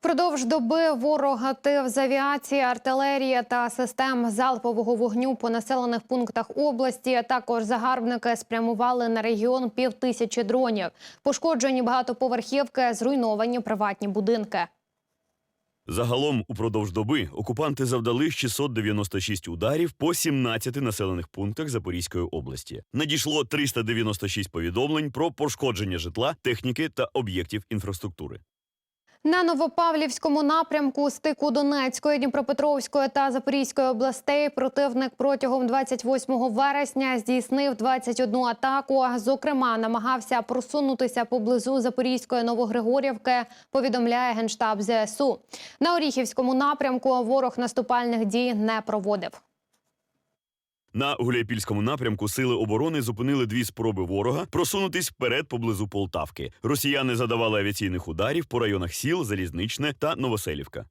Впродовж доби ворог гатив з авіації, артилерії та систем залпового вогню по населених пунктах області. Також загарбники спрямували на регіон півтисячі дронів. Пошкоджені багатоповерхівки, зруйновані приватні будинки. Загалом упродовж доби окупанти завдали 696 ударів по 17 населених пунктах Запорізької області. Надійшло 396 повідомлень про пошкодження житла, техніки та об'єктів інфраструктури. На Новопавлівському напрямку стику Донецької, Дніпропетровської та Запорізької областей противник протягом 28 вересня здійснив 21 атаку. Зокрема, намагався просунутися поблизу Запорізької Новогригорівки. Повідомляє генштаб ЗСУ. На Оріхівському напрямку ворог наступальних дій не проводив. На Гуляйпільському напрямку сили оборони зупинили дві спроби ворога просунутись вперед поблизу Полтавки. Росіяни задавали авіаційних ударів по районах сіл, Залізничне та Новоселівка.